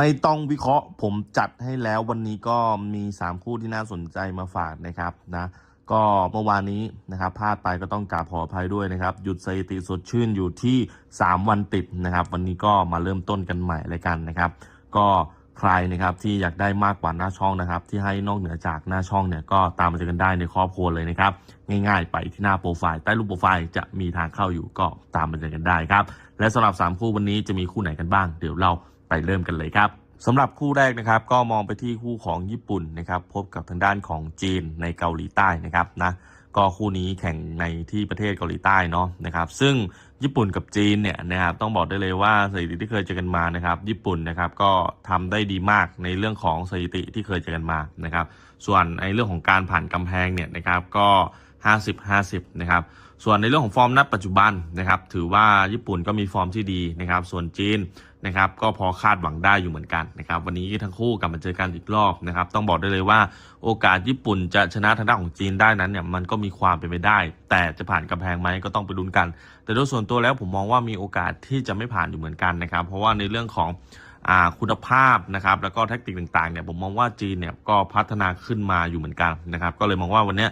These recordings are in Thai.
ไม่ต้องวิเคราะห์ผมจัดให้แล้ววันนี้ก็มี 3 คู่ที่น่าสนใจมาฝากนะครับนะก็เมื่อวานนี้นะครับพลาดไปก็ต้องกราบขออภัยด้วยนะครับ หยุดสถิติสดชื่นอยู่ที่ 3 วันติดนะครับ วันนี้ก็มาเริ่มต้นกันใหม่เลยกันนะครับ ก็ใครนะครับที่อยากได้มากกว่าหน้าช่องนะครับ ที่ให้นอกเหนือจากหน้าช่องเนี่ยก็ตามมาเจอกันได้ในครอบครัวเลยนะครับ ง่ายๆ ไปที่หน้าโปรไฟล์ใต้รูปโปรไฟล์จะมีทางเข้าอยู่ก็ตามมาเจอกันได้ครับและสำหรับ 3 คู่วันนี้จะมีคู่ไหนกันบ้าง เดี๋ยวเรา ไปเริ่มกันเลยครับสำหรับคู่แรกนะครับก็มองไปที่คู่ของญี่ปุ่นนะครับพบกับทางด้านของจีนในเกาหลีใต้นะครับนะก็คู่นี้แข่งในที่ประเทศเกาหลีใต้เนาะนะครับซึ่งญี่ปุ่นกับจีนเนี่ยนะครับต้องบอกได้เลยว่าสถิติที่เคยเจอกันมานะครับญี่ปุ่นนะครับก็ทำได้ดีมากในเรื่องของสถิติที่เคยเจอกันมานะครับส่วนในเรื่องของการผ่านกำแพงเนี่ยนะครับก็ 50-50 นะครับ ส่วนในเรื่องของฟอร์มณปัจจุบันนะครับ ถือว่าญี่ปุ่นก็มีฟอร์มที่ดีนะครับ ส่วนจีนนะครับก็พอคาดหวังได้อยู่เหมือนกันนะครับ วันนี้ทั้งคู่กลับมาเจอกันอีกรอบนะครับ ต้องบอกได้เลยว่าโอกาสญี่ปุ่นจะชนะทางด้านของจีนได้นั้นเนี่ยมันก็มีความเป็นไปได้ แต่จะผ่านกำแพงไหมก็ต้องไปลุ้นกัน แต่โดยส่วนตัวแล้วผมมองว่ามีโอกาสที่จะไม่ผ่านอยู่เหมือนกันนะครับ เพราะว่าในเรื่องของอคุณภาพนะครับแล้วก็แทคติกต่างๆเนี่ยผมมองว่าจีนเนี่ยก็พัฒนาขึ้นมาอยู่เหมือนกันนะครับ ก็เลยมองว่าวันนี้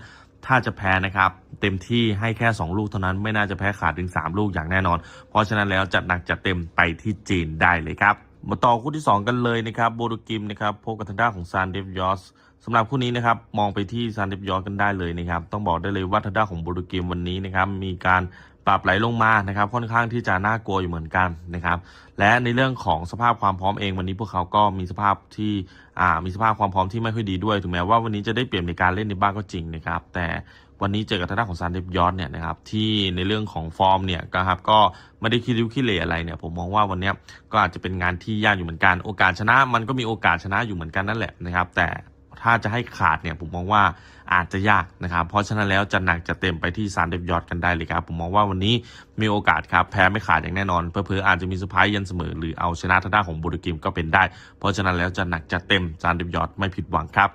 ถ้าจะแพ้นะครับ เต็มที่ให้แค่ 2 ลูกเท่านั้นไม่น่าจะแพ้ขาดถึง 3 ลูกอย่างแน่นอน เพราะฉะนั้นแล้วจัดหนักจัดเต็มไปที่จีนได้เลยครับมาต่อคู่ที่ 2 กันเลยนะครับโบรูกิมนะครับพบกับทางด้านของซานเดฟยอสสำหรับคู่นี้นะครับมองไปที่ซานเดฟยอสกันได้เลยนะครับ ต้องบอกได้เลยว่าทางด้านของโบรูกิมวันนี้นะครับมีการปรับไหลลงมานะครับค่อนข้างที่จะน่ากลัวอยู่เหมือนกันนะครับและในเรื่องของสภาพความพร้อมเองวันนี้พวกเขาก็มีสภาพที่อ่ามีสภาพความพร้อมที่ไม่ค่อยดีด้วยถึงแม้ว่าวันนี้จะได้เปลี่ยนในการเล่นในบ้านก็จริงนะครับแต่วันนี้เจอกับทางด้านของซานเดฟยอสเนี่ยนะครับที่ในเรื่องของฟอร์มเนี่ยนะครับก็ไม่ได้คิดริ้วคิดเหร่อะไรเนี่ยผมมองว่าวันนี้ก็อาจจะเป็นงานที่ยากอยู่เหมือนกัน โอกาสชนะมันก็มีโอกาสชนะอยู่เหมือนกันนั่นแหละนะครับแต่ ถ้าจะให้ขาดเนี่ยผมมองว่าอาจจะยากนะครับ เพราะฉะนั้นแล้วจะหนักจะเต็มไปที่ซานเดฟยอดกันได้เลยครับ ผมมองว่าวันนี้มีโอกาสครับแพ้ไม่ขาดอย่างแน่นอน เพื่อๆอาจจะมีสุดท้ายยันเสมอ หรือเอาชนะทางด้านของบุรีกิมก็เป็นได้ เพราะฉะนั้นแล้วจะหนักจะเต็มซานเดฟยอดไม่ผิดหวังครับ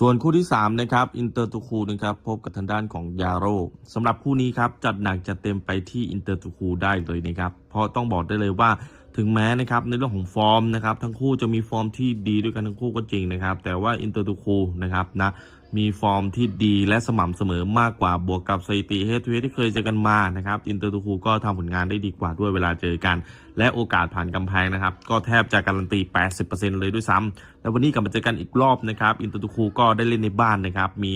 ส่วนคู่ที่ 3 นะครับ อินเตอร์ตูคูนะครับพบกับทางด้านของยาโรสำหรับคู่นี้ครับ จัดหนักจัดเต็มไปที่อินเตอร์ตูคูได้เลยนะครับ เพราะต้องบอกได้เลยว่า ถึงแม้นะครับในเรื่องของฟอร์มนะครับทั้งคู่จะมีฟอร์มที่ดีด้วยกันทั้งคู่ก็จริงนะครับ แต่ว่าอินเตอร์ตูคูนะครับนะมีฟอร์มที่ดีและสม่ำเสมอมากกว่าบวกกับสถิติเฮดทูเฮดที่เคยเจอกันมานะครับอินเตอร์ตูคูก็ทำผลงานได้ดีกว่าด้วยเวลาเจอกัน และโอกาสผ่านกำแพงนะครับ ก็แทบจะการันตี 80%เลยด้วยซ้ำแล้ววันนี้กลับมาเจอกันอีกรอบนะครับอินเตอร์ตูคูก็ได้เล่นในบ้านนะครับมี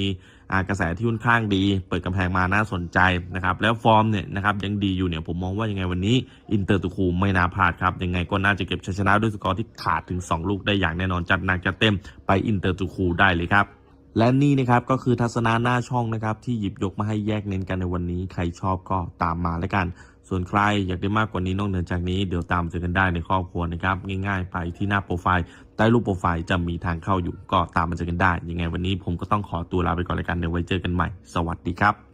กระแสที่ค่อนข้างดี เปิดกำแพงมาน่าสนใจนะครับ แล้วฟอร์มเนี่ยนะครับยังดีอยู่เนี่ยผมมองว่ายังไงวันนี้อินเตอร์ตูคูไม่น่าพลาดครับ ยังไงก็น่าจะเก็บชัยชนะด้วยสกอร์ที่ขาดถึง 2 ลูกได้อย่างแน่นอนจัดหนักจัดเต็มไปอินเตอร์ตูคูได้เลยครับและนี่นะครับก็คือทัศนาหน้าช่องนะครับที่หยิบยกมาให้แยกเน้นกันในวันนี้ ใครชอบก็ตามมาแล้วกัน ส่วนใครอยากได้มากกว่านี้นอกเหนือจากนี้เดี๋ยวตามเจอกันได้ในครอบครัวนะครับ ง่ายๆ ไปที่หน้าโปรไฟล์ใต้รูปโปรไฟล์จะมีทางเข้าอยู่ก็ตามมาเจอกันได้ ยังไงวันนี้ผมก็ต้องขอตัวลาไปก่อนแล้วกันเดี๋ยวไว้เจอกันใหม่ สวัสดีครับ